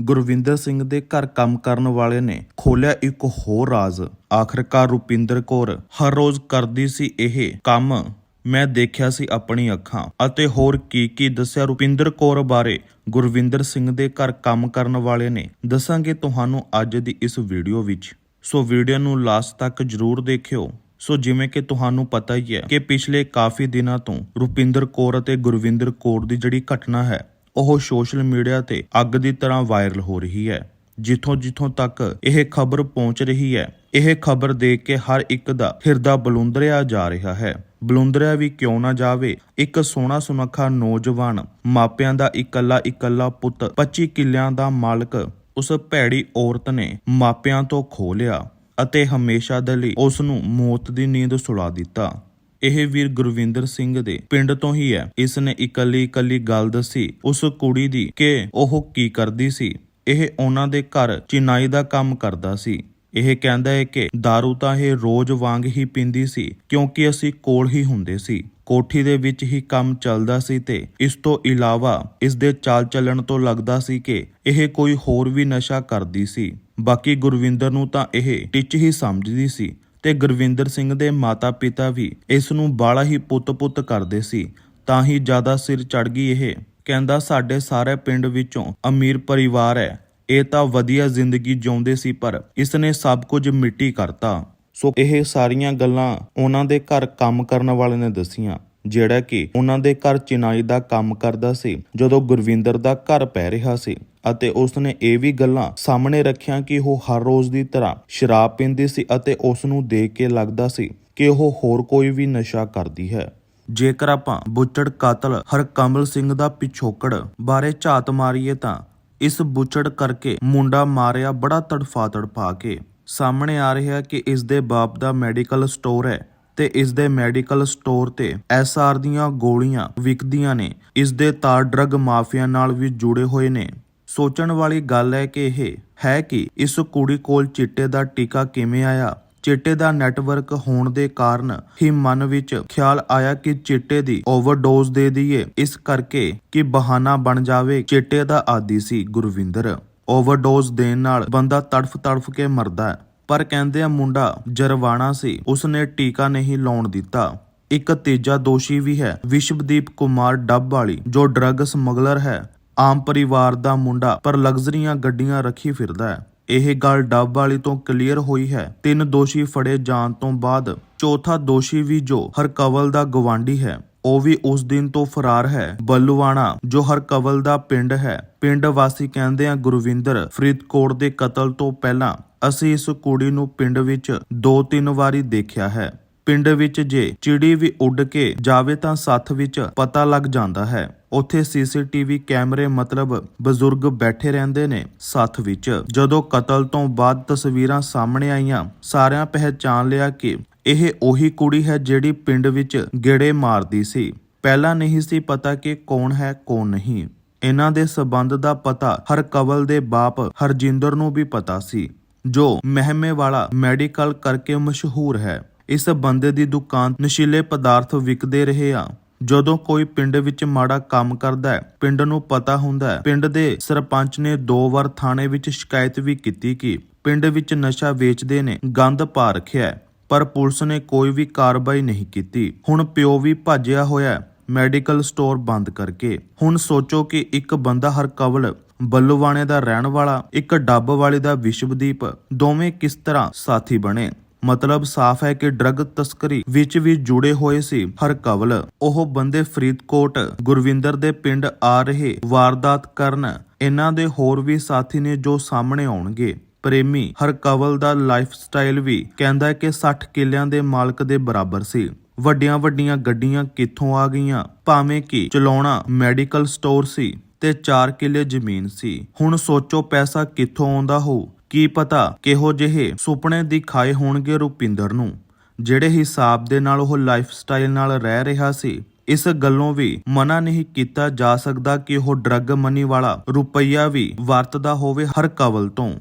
ਗੁਰਵਿੰਦਰ ਸਿੰਘ ਦੇ ਘਰ ਕੰਮ ਕਰਨ ਵਾਲੇ ਨੇ ਖੋਲਿਆ ਇੱਕ ਹੋਰ ਰਾਜ਼। ਆਖਰਕਾਰ ਰੁਪਿੰਦਰ ਕੌਰ ਹਰ ਰੋਜ਼ ਕਰਦੀ ਸੀ ਇਹ ਕੰਮ। ਮੈਂ ਦੇਖਿਆ ਸੀ ਆਪਣੀ ਅੱਖਾਂ। ਅਤੇ ਹੋਰ ਕੀ ਕੀ ਦੱਸਿਆ ਰੁਪਿੰਦਰ ਕੌਰ ਬਾਰੇ ਗੁਰਵਿੰਦਰ ਸਿੰਘ ਦੇ ਘਰ ਕੰਮ ਕਰਨ ਵਾਲੇ ਨੇ। ਦੱਸਾਂਗੇ ਤੁਹਾਨੂੰ ਅੱਜ ਦੀ ਇਸ ਵੀਡੀਓ ਵਿੱਚ। ਸੋ ਵੀਡੀਓ ਨੂੰ ਲਾਸਟ ਤੱਕ ਜਰੂਰ ਦੇਖਿਓ। ਸੋ ਜਿਵੇਂ ਕਿ ਤੁਹਾਨੂੰ ਪਤਾ ਹੀ ਹੈ ਕਿ ਪਿਛਲੇ ਕਾਫੀ ਦਿਨਾਂ ਤੋਂ ਰੁਪਿੰਦਰ ਕੌਰ ਅਤੇ ਗੁਰਵਿੰਦਰ ਕੌਰ ਦੀ ਜਿਹੜੀ ਘਟਨਾ ਹੈ ਉਹ ਸੋਸ਼ਲ ਮੀਡੀਆ ਤੇ ਅੱਗ ਦੀ ਤਰ੍ਹਾਂ ਵਾਇਰਲ ਹੋ ਰਹੀ ਹੈ। ਜਿੱਥੋਂ ਜਿੱਥੋਂ ਤੱਕ ਇਹ ਖਬਰ ਪਹੁੰਚ ਰਹੀ ਹੈ, ਇਹ ਖਬਰ ਦੇਖ ਕੇ ਹਰ ਇੱਕ ਦਾ ਹਿਰਦਾ ਬਲੁੰਦਰਿਆ ਜਾ ਰਿਹਾ ਹੈ। ਬਲੁੰਦਰਿਆ ਵੀ ਕਿਉਂ ਨਾ ਜਾਵੇ? ਇੱਕ ਸੋਹਣਾ ਸੁਨੱਖਾ ਨੌਜਵਾਨ ਮਾਪਿਆਂ ਦਾ ਇਕੱਲਾ ਇਕੱਲਾ ਪੁੱਤ 25 ਕਿੱਲਿਆਂ ਦਾ ਮਾਲਕ ਉਸ ਭੈੜੀ ਔਰਤ ਨੇ ਮਾਪਿਆਂ ਤੋਂ ਖੋਹ ਲਿਆ ਅਤੇ ਹਮੇਸ਼ਾ ਦੇ ਲਈ ਉਸ ਨੂੰ ਮੌਤ ਦੀ ਨੀਂਦ ਸੁਲਾ ਦਿੱਤਾ। ਇਹ ਵੀਰ ਗੁਰਵਿੰਦਰ ਸਿੰਘ ਦੇ ਪਿੰਡ ਤੋਂ ਹੀ ਹੈ। ਇਸ ਨੇ ਇਕੱਲੀ ਇਕੱਲੀ ਗੱਲ ਦੱਸੀ। ਉਸ ਕੁੜੀ ਦੀ ਕਿ ਉਹ ਕੀ ਕਰਦੀ ਸੀ। ਇਹ ਉਹਨਾਂ ਦੇ ਘਰ ਚਿਨਾਈ ਦਾ ਕੰਮ ਕਰਦਾ ਸੀ। ਇਹ ਕਹਿੰਦਾ ਹੈ ਕਿ दारू ਤਾਂ ਇਹ ਰੋਜ਼ ਵਾਂਗ ਹੀ ਪੀਂਦੀ ਸੀ, ਕਿਉਂਕਿ ਅਸੀਂ ਕੋਲ ਹੀ ਹੁੰਦੇ ਸੀ। ਕੋਠੀ ਦੇ ਵਿੱਚ ਹੀ ਕੰਮ ਚੱਲਦਾ ਸੀ ਤੇ ਇਸ ਤੋਂ ਇਲਾਵਾ ਇਸ ਦੇ ਚਾਲ ਚੱਲਣ ਤੋਂ ਲੱਗਦਾ ਸੀ ਕਿ ਇਹ ਕੋਈ ਹੋਰ ਵੀ ਨਸ਼ਾ ਕਰਦੀ ਸੀ। ਬਾਕੀ ਗੁਰਵਿੰਦਰ ਨੂੰ ਤਾਂ ਇਹ ਟਿੱਚ ਹੀ ਸਮਝਦੀ ਸੀ। ਤੇ ਗੁਰਵਿੰਦਰ ਸਿੰਘ ਦੇ ਮਾਤਾ-ਪਿਤਾ ਵੀ ਇਸ ਨੂੰ ਬਾਲਾ ਹੀ ਪੁੱਤ-ਪੁੱਤ ਕਰਦੇ ਸੀ। ਤਾਂ ਹੀ ਜ਼ਿਆਦਾ ਸਿਰ ਚੜ ਗਈ ਇਹ। ਕਹਿੰਦਾ, ਸਾਡੇ ਸਾਰੇ ਪਿੰਡ ਵਿੱਚੋਂ ਅਮੀਰ ਪਰਿਵਾਰ ਹੈ। ਇਹ ਤਾਂ ਵਧੀਆ ਜ਼ਿੰਦਗੀ ਜਿਉਂਦੇ ਸੀ, ਪਰ ਇਸ ਨੇ ਸਭ ਕੁਝ ਮਿੱਟੀ ਕਰਤਾ। ਸੋ ਇਹ ਸਾਰੀਆਂ ਗੱਲਾਂ ਉਹਨਾਂ ਦੇ ਘਰ ਕੰਮ ਕਰਨ ਵਾਲੇ ਨੇ ਦੱਸੀਆਂ, ਜਿਹੜਾ ਕਿ ਉਹਨਾਂ ਦੇ ਘਰ ਚਿਨਾਈ ਦਾ ਕੰਮ ਕਰਦਾ ਸੀ, ਜਦੋਂ ਗੁਰਵਿੰਦਰ ਦਾ ਘਰ ਪੈ ਰਿਹਾ ਸੀ। ਅਤੇ ਉਸ ਨੇ ਇਹ ਵੀ ਗੱਲਾਂ ਸਾਹਮਣੇ ਰੱਖੀਆਂ ਕਿ ਉਹ ਹਰ ਰੋਜ਼ ਦੀ ਤਰ੍ਹਾਂ ਸ਼ਰਾਬ ਪੀਂਦੀ ਸੀ ਅਤੇ ਉਸ ਨੂੰ ਦੇਖ ਕੇ ਲੱਗਦਾ ਸੀ ਕਿ ਉਹ ਹੋਰ ਕੋਈ ਵੀ ਨਸ਼ਾ ਕਰਦੀ ਹੈ। ਜੇਕਰ ਆਪਾਂ ਬੁੱਚੜ ਕਾਤਲ ਹਰਕਮਲ ਸਿੰਘ ਦਾ ਪਿਛੋਕੜ ਬਾਰੇ ਝਾਤ ਮਾਰੀਏ ਤਾਂ ਇਸ ਬੁੱਚੜ ਕਰਕੇ ਮੁੰਡਾ ਮਾਰਿਆ ਬੜਾ ਤੜਫਾ ਤੜਫਾ ਕੇ। ਸਾਹਮਣੇ ਆ ਰਿਹਾ ਕਿ ਇਸ ਦੇ ਬਾਪ ਦਾ ਮੈਡੀਕਲ ਸਟੋਰ ਹੈ ਤੇ ਇਸ ਦੇ ਮੈਡੀਕਲ ਸਟੋਰ ਤੇ ਐਸਆਰ ਦੀਆਂ ਗੋਲੀਆਂ ਵਿਕਦੀਆਂ ਨੇ। ਇਸ ਦੇ ਤਾਰ ਡਰੱਗ ਮਾਫੀਆ ਨਾਲ ਵੀ ਜੁੜੇ ਹੋਏ ਨੇ। ਸੋਚਣ ਵਾਲੀ ਗੱਲ ਹੈ ਕਿ ਇਹ ਹੈ ਕਿ ਇਸ ਕੁੜੀ ਕੋਲ ਚਿੱਟੇ ਦਾ ਟੀਕਾ ਕਿਵੇਂ ਆਇਆ? ਚਿੱਟੇ ਦਾ ਨੈਟਵਰਕ ਹੋਣ ਦੇ ਕਾਰਨ ਹੀ ਮਨ ਵਿੱਚ ਖਿਆਲ ਆਇਆ ਕਿ ਚਿੱਟੇ ਦੀ ਓਵਰਡੋਜ਼ ਦੇ ਦਈਏ। ਇਸ ਕਰਕੇ ਕਿ ਬਹਾਨਾ ਬਣ ਜਾਵੇ। ਚਿੱਟੇ ਦਾ ਆਦੀ ਸੀ ਗੁਰਵਿੰਦਰ। ਓਵਰਡੋਜ਼ ਦੇਣ ਨਾਲ ਬੰਦਾ ਤੜਫ ਤੜਫ ਕੇ ਮਰਦਾ ਹੈ। ਪਰ ਕਹਿੰਦੇ ਆ ਮੁੰਡਾ ਜਰਵਾਣਾ ਸੀ। ਉਸਨੇ ਟੀਕਾ ਨਹੀਂ ਲਾਉਣ ਦਿੱਤਾ। ਇੱਕ ਤੀਜਾ ਦੋਸ਼ੀ ਵੀ ਹੈ। ਵਿਸ਼ਵਦੀਪ ਕੁਮਾਰ ਡੱਬ ਵਾਲੀ, ਜੋ ਡਰੱਗ ਸਮਗਲਰ ਹੈ। ਆਮ ਪਰਿਵਾਰ ਦਾ ਮੁੰਡਾ ਪਰ ਲਗਜ਼ਰੀਆਂ ਗੱਡੀਆਂ ਰੱਖੀ ਫਿਰਦਾ ਹੈ। ਇਹ ਗੱਲ ਡੱਬ ਵਾਲੀ ਤੋਂ ਕਲੀਅਰ ਹੋਈ ਹੈ। ਤਿੰਨ ਦੋਸ਼ੀ ਫੜੇ ਜਾਣ ਤੋਂ ਬਾਅਦ ਚੌਥਾ ਦੋਸ਼ੀ ਵੀ ਜੋ ਹਰਕਵਲ ਦਾ ਗਵਾਂਢੀ ਹੈ, ਉਹ ਵੀ ਉਸ ਦਿਨ ਤੋਂ ਫਰਾਰ ਹੈ। ਬੱਲੂਆਣਾ, ਜੋ ਹਰਕਵਲ ਦਾ ਪਿੰਡ ਹੈ, ਪਿੰਡ ਵਾਸੀ ਕਹਿੰਦੇ ਆ ਗੁਰਵਿੰਦਰ ਫਰੀਦਕੋਟ ਦੇ ਕਤਲ ਤੋਂ ਪਹਿਲਾਂ ਅਸੀਂ ਇਸ ਕੁੜੀ ਨੂੰ ਪਿੰਡ ਵਿੱਚ ਦੋ ਤਿੰਨ ਵਾਰੀ ਦੇਖਿਆ ਹੈ। ਪਿੰਡ ਵਿੱਚ ਜੇ ਚਿੜੀ ਵੀ ਉੱਡ ਕੇ ਜਾਵੇ ਤਾਂ ਸੱਥ ਵਿੱਚ ਪਤਾ ਲੱਗ ਜਾਂਦਾ ਹੈ। ਉੱਥੇ ਸੀਸੀਟੀਵੀ ਕੈਮਰੇ ਮਤਲਬ ਬਜ਼ੁਰਗ ਬੈਠੇ ਰਹਿੰਦੇ ਨੇ ਸੱਥ ਵਿੱਚ। ਜਦੋਂ ਕਤਲ ਤੋਂ ਬਾਅਦ ਤਸਵੀਰਾਂ ਸਾਹਮਣੇ ਆਈਆਂ, ਸਾਰਿਆਂ ਪਹਿਚਾਨ ਲਿਆ ਕਿ ਇਹ ਉਹੀ ਕੁੜੀ ਹੈ ਜਿਹੜੀ ਪਿੰਡ ਵਿੱਚ ਗੇੜੇ ਮਾਰਦੀ ਸੀ। ਪਹਿਲਾਂ ਨਹੀਂ ਸੀ ਪਤਾ ਕਿ ਕੌਣ ਹੈ, ਕੌਣ ਨਹੀਂ। ਇਹਨਾਂ ਦੇ ਸਬੰਧ ਦਾ ਪਤਾ ਹਰਕਵਲ ਦੇ ਬਾਪ ਹਰਜਿੰਦਰ ਨੂੰ ਵੀ ਪਤਾ ਸੀ, ਜੋ ਮਹਿਮੇ ਵਾਲਾ ਮੈਡੀਕਲ ਕਰਕੇ ਮਸ਼ਹੂਰ ਹੈ। ਇਸ ਬੰਦੇ ਦੀ ਦੁਕਾਨ ਨਸ਼ੀਲੇ ਪਦਾਰਥ ਵਿਕਦੇ ਰਹੇ ਆ। ਜਦੋਂ ਕੋਈ ਪਿੰਡ ਵਿੱਚ ਮਾੜਾ ਕੰਮ ਕਰਦਾ ਹੈ, ਪਿੰਡ ਨੂੰ ਪਤਾ ਹੁੰਦਾ ਹੈ। ਪਿੰਡ ਦੇ ਸਰਪੰਚ ਨੇ ਦੋ ਵਾਰ ਥਾਣੇ ਵਿੱਚ ਸ਼ਿਕਾਇਤ ਵੀ ਕੀਤੀ ਕਿ ਪਿੰਡ ਵਿੱਚ ਨਸ਼ਾ ਵੇਚਦੇ ਨੇ, ਗੰਦ ਪਾ ਰੱਖਿਆ ਪਰ ਪੁਲਿਸ ਨੇ ਕੋਈ ਵੀ ਕਾਰਵਾਈ ਨਹੀਂ ਕੀਤੀ। ਹੁਣ ਪਿਓ ਵੀ ਭੱਜਿਆ ਹੋਇਆ ਮੈਡੀਕਲ ਸਟੋਰ ਬੰਦ ਕਰਕੇ। ਹੁਣ ਸੋਚੋ ਕਿ ਇੱਕ ਬੰਦਾ ਹਰ ਕਵਲ ਬੱਲੂਵਾਣੇ ਦਾ ਰਹਿਣ ਵਾਲਾ, ਇੱਕ ਡੱਬ ਵਾਲੇ ਦਾ ਵਿਸ਼ਵਦੀਪ, ਦੋਵੇਂ ਕਿਸ ਤਰ੍ਹਾਂ ਸਾਥੀ ਬਣੇ? ਮਤਲਬ ਸਾਫ਼ ਹੈ ਕਿ ਡਰੱਗ ਤਸਕਰੀ ਵਿੱਚ ਵੀ ਜੁੜੇ ਹੋਏ ਸੀ ਹਰਕਵਲ ਉਹ ਬੰਦੇ ਫਰੀਦਕੋਟ, ਗੁਰਵਿੰਦਰ ਦੇ ਪਿੰਡ ਆ ਰਹੇ ਵਾਰਦਾਤ ਕਰਨ। ਇਹਨਾਂ ਦੇ ਹੋਰ ਵੀ ਸਾਥੀ ਨੇ ਜੋ ਸਾਹਮਣੇ ਆਉਣਗੇ। ਪ੍ਰੇਮੀ ਹਰਕਵਲ ਦਾ ਲਾਈਫ ਸਟਾਈਲ ਵੀ ਕਹਿੰਦਾ ਕਿ 60 ਕਿੱਲਿਆਂ ਦੇ ਮਾਲਕ ਦੇ ਬਰਾਬਰ ਸੀ। ਵੱਡੀਆਂ ਵੱਡੀਆਂ ਗੱਡੀਆਂ ਕਿੱਥੋਂ ਆ ਗਈਆਂ? ਭਾਵੇਂ ਕਿ ਚਲਾਉਣਾ ਮੈਡੀਕਲ ਸਟੋਰ ਸੀ ਤੇ 4 ਕਿੱਲੇ ਜ਼ਮੀਨ ਸੀ। ਹੁਣ ਸੋਚੋ ਪੈਸਾ ਕਿੱਥੋਂ ਆਉਂਦਾ ਹੋ ਕੀ ਪਤਾ ਕਿਹੋ ਜਿਹੇ ਸੁਪਨੇ ਦਿਖਾਏ ਹੋਣਗੇ ਰੁਪਿੰਦਰ ਨੂੰ? ਜਿਹੜੇ ਹਿਸਾਬ ਦੇ ਨਾਲ ਉਹ ਲਾਈਫ ਸਟਾਈਲ ਨਾਲ ਰਹਿ ਰਿਹਾ ਸੀ, ਇਸ ਗੱਲੋਂ ਵੀ ਮਨਾ ਨਹੀਂ ਕੀਤਾ ਜਾ ਸਕਦਾ ਕਿ ਉਹ ਡਰੱਗ ਮਨੀ ਵਾਲਾ ਰੁਪਈਆ ਵੀ ਵਰਤਦਾ ਹੋਵੇ ਹਰ ਕਵਲ ਤੋਂ।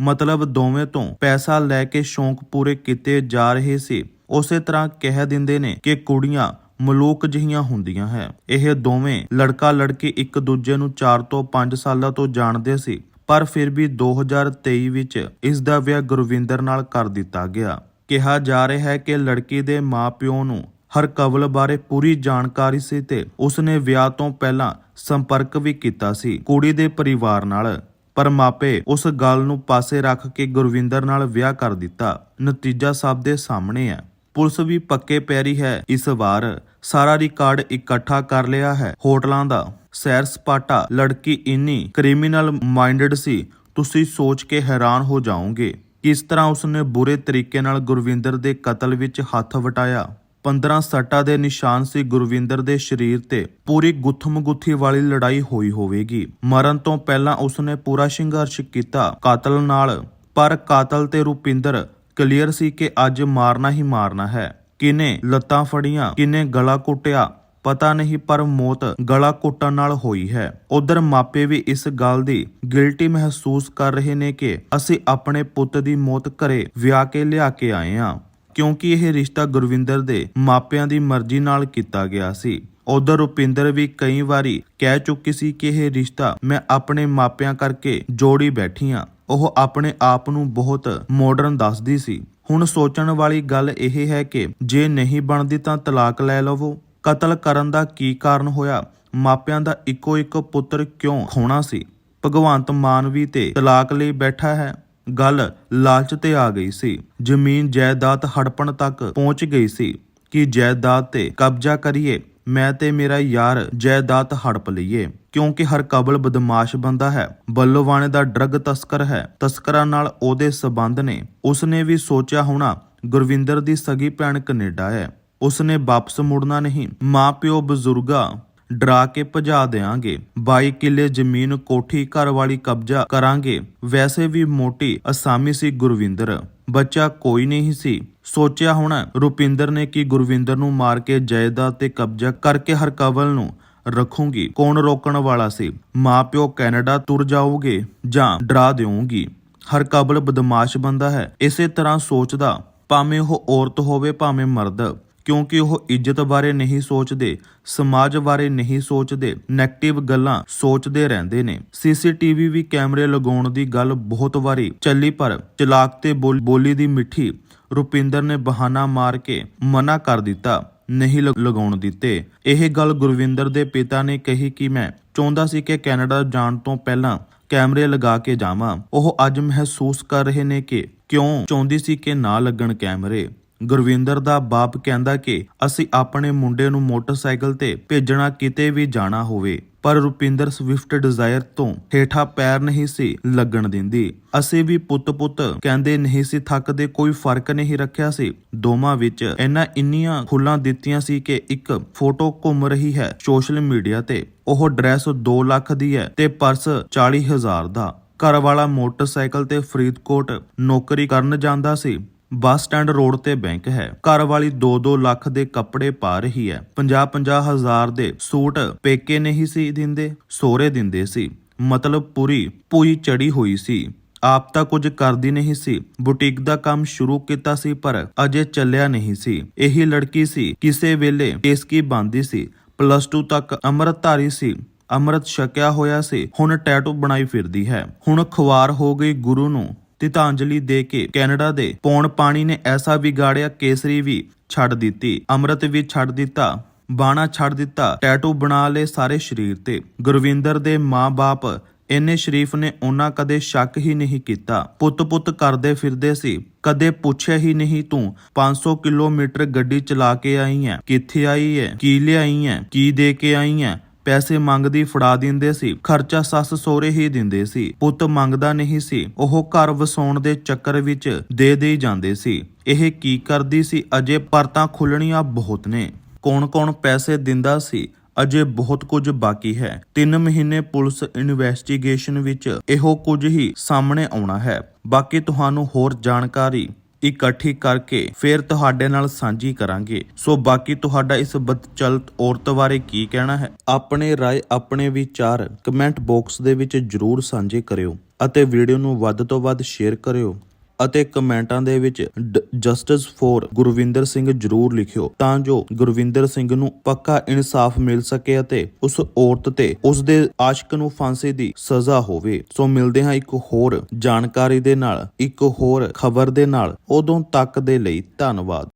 ਮਤਲਬ ਦੋਵੇਂ ਤੋਂ ਪੈਸਾ ਲੈ ਕੇ ਸ਼ੌਂਕ ਪੂਰੇ ਕੀਤੇ ਜਾ ਰਹੇ ਸੀ। ਉਸੇ ਤਰ੍ਹਾਂ ਕਹਿ ਦਿੰਦੇ ਨੇ ਕਿ ਕੁੜੀਆਂ ਮਲੂਕ ਜਿਹੀਆਂ ਹੁੰਦੀਆਂ ਹੈ। ਇਹ ਦੋਵੇਂ ਲੜਕਾ ਲੜਕੀ ਇੱਕ ਦੂਜੇ ਨੂੰ 4 ਤੋਂ 5 ਸਾਲਾਂ ਤੋਂ ਜਾਣਦੇ ਸੀ। ਪਰ ਫਿਰ ਵੀ 2023 ਵਿੱਚ ਇਸ ਦਾ ਵਿਆਹ ਗੁਰਵਿੰਦਰ ਨਾਲ ਕਰ ਦਿੱਤਾ ਗਿਆ। ਕਿਹਾ ਜਾ ਰਿਹਾ ਹੈ ਕਿ ਲੜਕੀ ਦੇ ਮਾਪਿਓ ਨੂੰ ਹਰ ਹਰਕਵਲ ਬਾਰੇ ਪੂਰੀ ਜਾਣਕਾਰੀ ਸੀ ਤੇ ਉਸਨੇ ਵਿਆਹ ਤੋਂ ਪਹਿਲਾਂ ਸੰਪਰਕ ਵੀ ਕੀਤਾ ਸੀ ਕੁੜੀ ਦੇ ਪਰਿਵਾਰ ਨਾਲ। ਪਰ ਮਾਪੇ ਉਸ ਗੱਲ ਨੂੰ ਪਾਸੇ ਰੱਖ ਕੇ ਗੁਰਵਿੰਦਰ ਨਾਲ ਵਿਆਹ ਕਰ ਦਿੱਤਾ। ਨਤੀਜਾ ਸਭ ਦੇ ਸਾਹਮਣੇ ਹੈ। ਪੁਲਿਸ ਵੀ ਪੱਕੇ ਪੈਰੀ ਹੈ। ਇਸ ਵਾਰ ਸਾਰਾ ਰਿਕਾਰਡ ਇਕੱਠਾ ਕਰ ਲਿਆ ਹੈ ਹੋਟਲਾਂ ਦਾ। ਸੈਰ ਸਪਾਟਾ, ਲੜਕੀ ਇੰਨੀ ਕ੍ਰਿਮੀਨਲ ਮਾਈਂਡਡ ਸੀ, ਤੁਸੀਂ ਸੋਚ ਕੇ ਹੈਰਾਨ ਹੋ ਜਾਓਗੇ। ਕਿਸ ਤਰ੍ਹਾਂ ਉਸਨੇ ਬੁਰੇ ਤਰੀਕੇ ਨਾਲ ਗੁਰਵਿੰਦਰ ਦੇ ਕਤਲ ਵਿੱਚ ਹੱਥ ਵਟਾਇਆ। 15 ਸੱਟਾਂ ਦੇ ਨਿਸ਼ਾਨ ਸੀ ਗੁਰਵਿੰਦਰ ਦੇ ਸਰੀਰ ਤੇ। ਪੂਰੀ ਗੁੱਥਮ-ਗੁੱਥੀ ਵਾਲੀ ਲੜਾਈ ਹੋਈ ਹੋਵੇਗੀ। ਮਰਨ ਤੋਂ ਪਹਿਲਾਂ ਉਸਨੇ ਪੂਰਾ ਸੰਘਰਸ਼ ਕੀਤਾ ਕਾਤਲ ਨਾਲ। ਪਰ ਕਾਤਲ ਤੇ ਰੁਪਿੰਦਰ ਕਲੀਅਰ ਸੀ ਕਿ ਅੱਜ ਮਾਰਨਾ ਹੀ ਮਾਰਨਾ ਹੈ। ਕਿਨੇ ਲੱਤਾਂ ਫੜੀਆਂ ਕਿਨੇ ਗਲਾ ਕੁੱਟਿਆ ਪਤਾ ਨਹੀਂ, ਪਰ ਮੌਤ ਗਲਾ ਘੁੱਟਣ ਨਾਲ ਹੋਈ ਹੈ। ਉਧਰ ਮਾਪੇ ਵੀ ਇਸ ਗੱਲ ਦੀ ਗਿਲਟੀ ਮਹਿਸੂਸ ਕਰ ਰਹੇ ਨੇ ਕਿ ਅਸੀਂ ਆਪਣੇ ਪੁੱਤ ਦੀ ਮੌਤ ਘਰੇ ਵਿਆਹ ਕੇ ਲਿਆ ਕੇ ਆਏ ਹਾਂ, ਕਿਉਂਕਿ ਇਹ ਰਿਸ਼ਤਾ ਗੁਰਵਿੰਦਰ ਦੇ ਮਾਪਿਆਂ ਦੀ ਮਰਜ਼ੀ ਨਾਲ ਕੀਤਾ ਗਿਆ ਸੀ। ਉਧਰ ਰੁਪਿੰਦਰ ਵੀ ਕਈ ਵਾਰੀ ਕਹਿ ਚੁੱਕੀ ਸੀ ਕਿ ਇਹ ਰਿਸ਼ਤਾ ਮੈਂ ਆਪਣੇ ਮਾਪਿਆਂ ਕਰਕੇ ਜੋੜੀ ਬੈਠੀ ਹਾਂ। ਉਹ ਆਪਣੇ ਆਪ ਨੂੰ ਬਹੁਤ ਮਾਡਰਨ ਦੱਸਦੀ ਸੀ। ਹੁਣ ਸੋਚਣ ਵਾਲੀ ਗੱਲ ਇਹ ਹੈ ਕਿ ਜੇ ਨਹੀਂ ਬਣਦੀ ਤਾਂ ਤਲਾਕ ਲੈ ਲਵੋ। ਕਤਲ ਕਰਨ ਦਾ ਕੀ ਕਾਰਨ ਹੋਇਆ? ਮਾਪਿਆਂ ਦਾ ਇੱਕੋ ਇੱਕ ਪੁੱਤਰ ਕਿਉਂ ਖੋਣਾ ਸੀ? ਭਗਵੰਤ ਮਾਨ ਵੀ ਤੇ ਤਲਾਕ ਲਈ ਬੈਠਾ ਹੈ। ਗੱਲ ਲਾਲਚ ਤੇ ਆ ਗਈ ਸੀ। ਜ਼ਮੀਨ ਜਾਇਦਾਦ ਹੜਪਣ ਤੱਕ ਪਹੁੰਚ ਗਈ ਸੀ ਕਿ ਜਾਇਦਾਦ ਤੇ ਕਬਜ਼ਾ ਕਰੀਏ। ਮੈਂ ਤੇ ਮੇਰਾ ਯਾਰ ਜਾਇਦਾਦ ਹੜਪ ਲਈਏ, ਕਿਉਂਕਿ ਹਰ ਕਬਲ ਬਦਮਾਸ਼ ਬੰਦਾ ਹੈ। ਬੱਲੋਵਾਣੇ ਦਾ ਡਰੱਗ ਤਸਕਰ ਹੈ। ਤਸਕਰਾਂ ਨਾਲ ਉਹਦੇ ਸਬੰਧ ਨੇ। ਉਸਨੇ ਵੀ ਸੋਚਿਆ ਹੋਣਾ, ਗੁਰਵਿੰਦਰ ਦੀ ਸਗੀ ਭੈਣ ਕੈਨੇਡਾ ਹੈ। ਉਸਨੇ ਵਾਪਸ ਮੁੜਨਾ ਨਹੀਂ। ਮਾਂ ਪਿਓ ਬਜ਼ੁਰਗਾ, ਡਰਾ ਕੇ ਭਜਾ ਦੇਾਂਗੇ 22 ਕਿੱਲੇ ਜ਼ਮੀਨ ਕੋਠੀ ਘਰ ਵਾਲੀ ਕਬਜ਼ਾ ਕਰਾਂਗੇ। ਵੈਸੇ ਵੀ ਮੋਟੀ, ਅਸਾਮੀ ਸੀ ਗੁਰਵਿੰਦਰ। ਬੱਚਾ ਕੋਈ ਨਹੀਂ ਸੀ। ਸੋਚਿਆ ਹੋਣਾ ਰੁਪਿੰਦਰ ਨੇ ਕਿ ਗੁਰਵਿੰਦਰ ਨੂੰ ਮਾਰ ਕੇ ਜਾਇਦਾਦ ਤੇ ਕਬਜ਼ਾ ਕਰਕੇ ਹਰਕਵਲ ਨੂੰ ਰੱਖੂਗੀ। ਕੌਣ ਰੋਕਣ ਵਾਲਾ ਸੀ? ਮਾਪਿਓ ਕੈਨੇਡਾ ਤੁਰ ਜਾਓਗੇ ਜਾਂ ਡਰਾ ਦੇਵਾਂਗੀ ਹਰਕਬਲ ਬਦਮਾਸ਼ ਬੰਦਾ ਹੈ। ਇਸੇ ਤਰ੍ਹਾਂ ਸੋਚਦਾ, ਭਾਵੇਂ ਉਹ ਔਰਤ ਹੋਵੇ, ਭਾਵੇਂ ਮਰਦ। ਕਿਉਂਕਿ ਉਹ ਇੱਜ਼ਤ ਬਾਰੇ ਨਹੀਂ ਸੋਚਦੇ, ਸਮਾਜ ਬਾਰੇ ਨਹੀਂ ਸੋਚਦੇ 네ਗੇਟਿਵ ਗੱਲਾਂ ਸੋਚਦੇ ਰਹਿੰਦੇ ਨੇ। ਸੀਸੀਟੀਵੀ ਵੀ ਕੈਮਰੇ ਲਗਾਉਣ ਦੀ ਗੱਲ ਬਹੁਤ ਵਾਰੀ ਚੱਲੀ, ਪਰ ਚਲਾਕ ਤੇ ਬੋਲ- ਬੋਲੀ ਦੀ ਮਿੱਠੀ ਰੁਪਿੰਦਰ ਨੇ ਬਹਾਨਾ ਮਾਰ ਕੇ ਮਨਾ ਕਰ ਦਿੱਤਾ, ਨਹੀਂ ਲਗਾਉਣ ਦਿੱਤੇ। ਇਹ ਗੱਲ ਗੁਰਵਿੰਦਰ ਦੇ ਪਿਤਾ ਨੇ ਕਹੀ ਕਿ ਮੈਂ ਚਾਹੁੰਦਾ ਸੀ ਕਿ ਕੈਨੇਡਾ ਜਾਣ ਤੋਂ ਪਹਿਲਾਂ ਕੈਮਰੇ ਲਗਾ ਕੇ ਜਾਵਾਂ। ਉਹ ਅੱਜ ਮਹਿਸੂਸ ਕਰ ਰਹੇ ਨੇ ਕਿ ਕਿਉਂ ਚਾਹੁੰਦੀ ਸੀ ਕਿ ਨਾ ਲੱਗਣ ਕੈਮਰੇ। ਗੁਰਵਿੰਦਰ ਦਾ ਬਾਪ ਕਹਿੰਦਾ ਕਿ ਅਸੀਂ ਆਪਣੇ ਮੁੰਡੇ ਨੂੰ ਮੋਟਰਸਾਈਕਲ ਤੇ ਭੇਜਣਾ ਕਿਤੇ ਵੀ ਜਾਣਾ ਹੋਵੇ, ਪਰ ਰੁਪਿੰਦਰ ਸਵਿਫਟ ਡਿਜ਼ਾਇਰ ਤੋਂ ਹੇਠਾਂ ਪੈਰ ਨਹੀਂ ਸੀ ਲੱਗਣ ਦਿੰਦੀ। ਅਸੀਂ ਵੀ ਪੁੱਤ-ਪੁੱਤ ਕਹਿੰਦੇ ਨਹੀਂ ਸੀ, ਥੱਕਦੇ ਕੋਈ ਫ਼ਰਕ ਨਹੀਂ ਰੱਖਿਆ ਸੀ। ਦੋਵਾਂ ਵਿੱਚ ਇਹਨਾਂ ਇੰਨੀਆਂ ਖੁੱਲਾਂ ਦਿੱਤੀਆਂ ਸੀ ਕਿ ਇੱਕ ਫੋਟੋ ਘੁੰਮ ਰਹੀ ਹੈ ਸੋਸ਼ਲ ਮੀਡੀਆ ਤੇ। ਉਹ ਡਰੈਸ 2 ਲੱਖ ਦੀ ਹੈ ਤੇ ਪਰਸ 40000 ਦਾ। ਘਰ ਵਾਲਾ ਮੋਟਰਸਾਈਕਲ ਤੇ ਫਰੀਦਕੋਟ ਨੌਕਰੀ ਕਰਨ ਜਾਂਦਾ ਸੀ। ਬੱਸ ਸਟੈਂਡ ਰੋਡ ਤੇ ਬੈਂਕ ਹੈ। ਘਰ ਵਾਲੀ 2-2 ਲੱਖ ਦੇ ਕੱਪੜੇ ਪਾ ਰਹੀ ਹੈ। 50-50 ਹਜ਼ਾਰ ਦੇ ਸੂਟ ਪੇਕੇ ਨਹੀਂ ਸੀ ਦਿੰਦੇ, ਸੋਹਰੇ ਦਿੰਦੇ ਸੀ। ਮਤਲਬ ਪੂਰੀ ਪੂਈ ਚੜੀ ਹੋਈ ਸੀ। ਆਪ ਤਾਂ ਕੁਝ ਕਰਦੀ ਨਹੀਂ ਸੀ। ਬੁਟੀਕ ਦਾ ਕੰਮ ਸ਼ੁਰੂ ਕੀਤਾ ਸੀ, ਪਰ ਅਜੇ ਚੱਲਿਆ ਨਹੀਂ ਸੀ। ਇਹੀ ਲੜਕੀ ਸੀ। ਕਿਸੇ ਵੇਲੇ ਟੇਸਕੀ ਬੰਦੀ ਸੀ। ਪਲੱਸ 2 ਤੱਕ ਅੰਮ੍ਰਿਤਧਾਰੀ ਸੀ। ਅੰਮ੍ਰਿਤ ਛਕਿਆ ਹੋਇਆ ਸੀ। ਹੁਣ ਟੈਟੂ ਬਣਾਈ ਫਿਰਦੀ ਹੈ। ਹੁਣ ਖੁਆਰ ਹੋ ਗਈ ਗੁਰੂ ਨੂੰ। ਤਿਤਾਂਜਲੀ ਦੇ ਕੇ ਕੈਨੇਡਾ ਦੇ ਪੌਣ ਪਾਣੀ ਨੇ ਐਸਾ ਵਿਗਾੜਿਆ, ਕੇਸਰੀ ਵੀ ਛੱਡ ਦਿੱਤੀ, ਅੰਮ੍ਰਿਤ ਵੀ ਛੱਡ ਦਿੱਤਾ, ਬਾਣਾ ਛੱਡ ਦਿੱਤਾ, ਟੈਟੂ ਬਣਾ ਲਏ ਸਾਰੇ ਸਰੀਰ ਤੇ। ਗੁਰਵਿੰਦਰ ਦੇ ਮਾਂ-ਬਾਪ ਇੰਨੇ ਸ਼ਰੀਫ ਨੇ, ਉਹਨਾਂ ਕਦੇ ਸ਼ੱਕ ਹੀ ਨਹੀਂ ਕੀਤਾ। ਪੁੱਤ-ਪੁੱਤ ਕਰਦੇ ਫਿਰਦੇ ਸੀ, ਕਦੇ ਪੁੱਛਿਆ ਹੀ ਨਹੀਂ, ਤੂੰ 500 ਕਿਲੋਮੀਟਰ ਗੱਡੀ ਚਲਾ ਕੇ ਆਈ ਹੈ, ਕਿੱਥੇ ਆਈ ਹੈ, ਕੀ ਲਿਆਈ ਹੈ, ਕੀ ਦੇ ਕੇ ਆਈ ਹੈ? ਪੈਸੇ ਮੰਗਦੀ ਫੜਾ ਦਿੰਦੇ ਸੀ, ਖਰਚਾ ਸੱਸ ਸੋਹਰੇ ਹੀ ਦਿੰਦੇ ਸੀ, ਪੁੱਤ ਮੰਗਦਾ ਨਹੀਂ ਸੀ, ਉਹ ਘਰ ਵਸਾਉਣ ਦੇ ਚੱਕਰ ਵਿੱਚ ਦੇ ਦੇ ਜਾਂਦੇ ਸੀ। ਇਹ ਕੀ ਕਰਦੀ ਸੀ, ਅਜੇ ਪਰਤਾਂ ਖੁੱਲਣੀਆਂ ਬਹੁਤ ਨੇ। ਕੌਣ-ਕੌਣ ਪੈਸੇ ਦਿੰਦਾ ਸੀ, ਅਜੇ ਬਹੁਤ ਕੁਝ ਬਾਕੀ ਹੈ। 3 ਮਹੀਨੇ ਪੁਲਿਸ ਇਨਵੈਸਟੀਗੇਸ਼ਨ ਵਿੱਚ ਇਹੋ ਕੁਝ ਹੀ ਸਾਹਮਣੇ ਆਉਣਾ ਹੈ। ਬਾਕੀ ਤੁਹਾਨੂੰ ਹੋਰ ਜਾਣਕਾਰੀ ਇਕੱਠੀ ਕਰਕੇ ਫਿਰ ਤੁਹਾਡੇ ਨਾਲ ਸਾਂਝੀ ਕਰਾਂਗੇ। ਸੋ ਬਾਕੀ ਤੁਹਾਡਾ ਇਸ ਬਦਚਲਤ ਔਰਤ ਬਾਰੇ ਕੀ ਕਹਿਣਾ ਹੈ? ਆਪਣੇ ਰਾਏ, ਆਪਣੇ ਵਿਚਾਰ ਕਮੈਂਟ ਬਾਕਸ ਦੇ ਵਿੱਚ ਜਰੂਰ ਸਾਂਝੇ ਕਰਿਓ ਅਤੇ ਵੀਡੀਓ ਨੂੰ ਵੱਧ ਤੋਂ ਵੱਧ ਸ਼ੇਅਰ ਕਰਿਓ। ਅਤੇ ਕਮੈਂਟਾਂ ਦੇ ਵਿੱਚ ਜਸਟਿਸ ਫੋਰ ਗੁਰਵਿੰਦਰ ਸਿੰਘ ਜਰੂਰ ਲਿਖਿਓ ਤਾਂ ਜੋ ਗੁਰਵਿੰਦਰ ਸਿੰਘ ਨੂੰ ਪੱਕਾ ਇਨਸਾਫ ਮਿਲ ਸਕੇ ਅਤੇ ਉਸ ਔਰਤ ਤੇ ਉਸ ਦੇ ਆਸ਼ਕ ਨੂੰ ਫਾਂਸੀ ਦੀ ਸਜ਼ਾ ਹੋਵੇ। ਸੋ ਮਿਲਦੇ ਹਾਂ ਇੱਕ ਹੋਰ ਜਾਣਕਾਰੀ ਦੇ ਨਾਲ, ਇੱਕ ਹੋਰ ਖਬਰ ਦੇ ਨਾਲ। ਉਦੋਂ ਤੱਕ ਦੇ ਲਈ ਧੰਨਵਾਦ।